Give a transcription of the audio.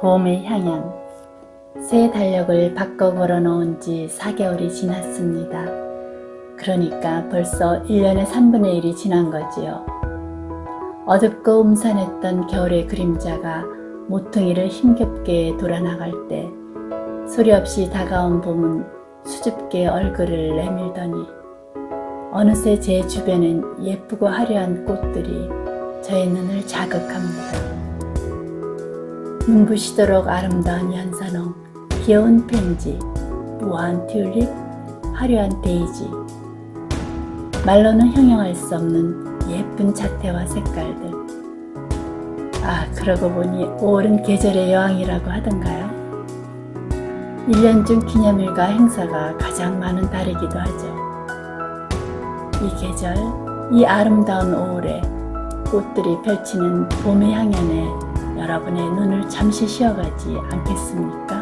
봄의 향연 새 달력을 바꿔 걸어 놓은 지 4개월이 지났습니다. 그러니까 벌써 1년의 3분의 1이 지난 거지요. 어둡고 음산했던 겨울의 그림자가 모퉁이를 힘겹게 돌아나갈 때 소리 없이 다가온 봄은 수줍게 얼굴을 내밀더니 어느새 제 주변엔 예쁘고 화려한 꽃들이 저의 눈을 자극합니다. 눈부시도록 아름다운 연산홍, 귀여운 펜지, 우아한 튤립, 화려한 데이지, 말로는 형용할 수 없는 예쁜 자태와 색깔들. 아, 그러고 보니 5월은 계절의 여왕이라고 하던가요? 1년 중 기념일과 행사가 가장 많은 달이기도 하죠. 이 계절, 이 아름다운 5월에 꽃들이 펼치는 봄의 향연에 여러분의 눈을 잠시 쉬어가지 않겠습니까?